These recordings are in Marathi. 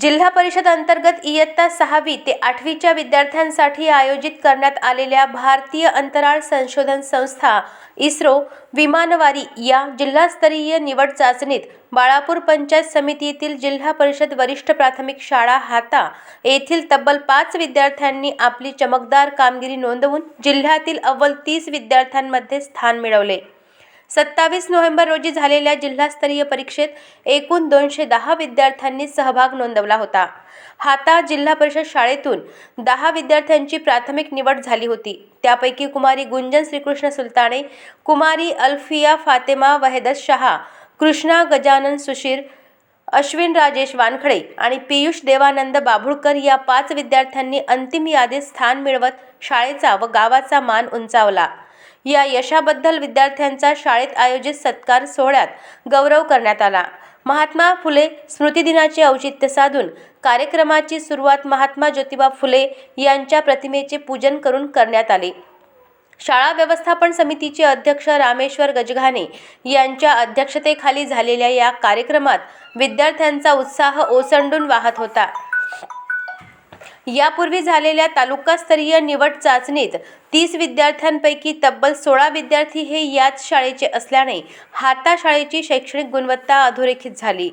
जिल्हा परिषद अंतर्गत इयत्ता सहावी ते आठवीच्या विद्यार्थ्यांसाठी आयोजित करण्यात आलेल्या भारतीय अंतराळ संशोधन संस्था इस्रो विमानवारी या जिल्हास्तरीय निवड चाचणीत बाळापूर पंचायत समितीतील जिल्हा परिषद वरिष्ठ प्राथमिक शाळा हाता येथील तब्बल पाच विद्यार्थ्यांनी आपली चमकदार कामगिरी नोंदवून जिल्ह्यातील अव्वल तीस विद्यार्थ्यांमध्ये स्थान मिळवले. सत्तावीस नोव्हेंबर रोजी झालेल्या जिल्हास्तरीय परीक्षेत एकूण दोनशे दहा विद्यार्थ्यांनी सहभाग नोंदवला होता. हाता जिल्हा परिषद शाळेतून दहा विद्यार्थ्यांची प्राथमिक निवड झाली होती. त्यापैकी कुमारी गुंजन श्रीकृष्ण सुलताने कुमारी अल्फिया फातेमा वहेदत शहा कृष्णा गजानन सुशीर अश्विन राजेश वानखडे आणि पियुष देवानंद बाभुळकर या पाच विद्यार्थ्यांनी अंतिम यादीत स्थान मिळवत शाळेचा व गावाचा मान उंचावला. या यशाबद्दल विद्यार्थ्यांचा शाळेत आयोजित सत्कार सोहळ्यात गौरव करण्यात आला. महात्मा फुले स्मृतिदिनाचे औचित्य साधून कार्यक्रमाची सुरुवात महात्मा ज्योतिबा फुले यांच्या प्रतिमेचे पूजन करून करण्यात आले. शाळा व्यवस्थापन समितीचे अध्यक्ष रामेश्वर गजघाने यांच्या अध्यक्षतेखाली झालेल्या या कार्यक्रमात विद्यार्थ्यांचा उत्साह ओसंडून वाहत होता. यापूर्वी झालेल्या तालुकास्तरीय निवड चाचणीत तीस विद्यार्थ्यांपैकी तब्बल सोळा विद्यार्थी हे याच शाळेचे असल्याने हाता शाळेची शैक्षणिक गुणवत्ता अधोरेखित झाली.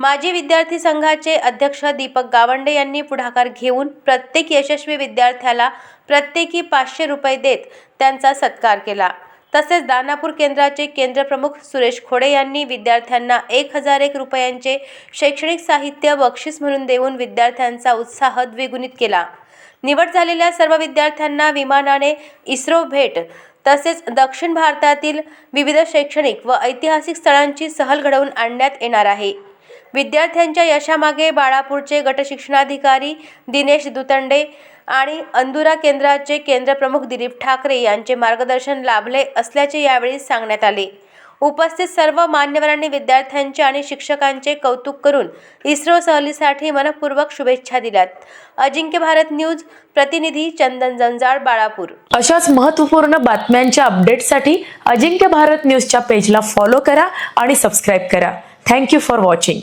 माजी विद्यार्थी संघाचे अध्यक्ष दीपक गावंडे यांनी पुढाकार घेऊन प्रत्येक यशस्वी विद्यार्थ्याला प्रत्येकी पाचशे रुपये देत त्यांचा सत्कार केला. तसेच दानापूर केंद्राचे केंद्रप्रमुख सुरेश खोडे यांनी विद्यार्थ्यांना एक हजार एक रुपयांचे शैक्षणिक साहित्य बक्षीस म्हणून देऊन विद्यार्थ्यांचा उत्साह द्विगुणित केला. निवड झालेल्या सर्व विद्यार्थ्यांना विमानाने इस्रो भेट तसेच दक्षिण भारतातील विविध शैक्षणिक व ऐतिहासिक स्थळांची सहल घडवून आणण्यात येणार आहे. विद्यार्थ्यांच्या यशामागे बाळापूरचे गटशिक्षणाधिकारी दिनेश दुतंडे आणि अंदुरा केंद्राचे केंद्रप्रमुख दिलीप ठाकरे यांचे मार्गदर्शन लाभले असल्याचे यावेळी सांगण्यात आले. उपस्थित सर्व मान्यवरांनी विद्यार्थ्यांचे आणि शिक्षकांचे कौतुक करून इस्रो सहलीसाठी मनपूर्वक शुभेच्छा दिल्यात. अजिंक्य भारत न्यूज प्रतिनिधी चंदन जंजाळ बाळापूर. अशाच महत्त्वपूर्ण बातम्यांच्या अपडेटसाठी अजिंक्य भारत न्यूजच्या पेजला फॉलो करा आणि सबस्क्राईब करा. Thank you for watching.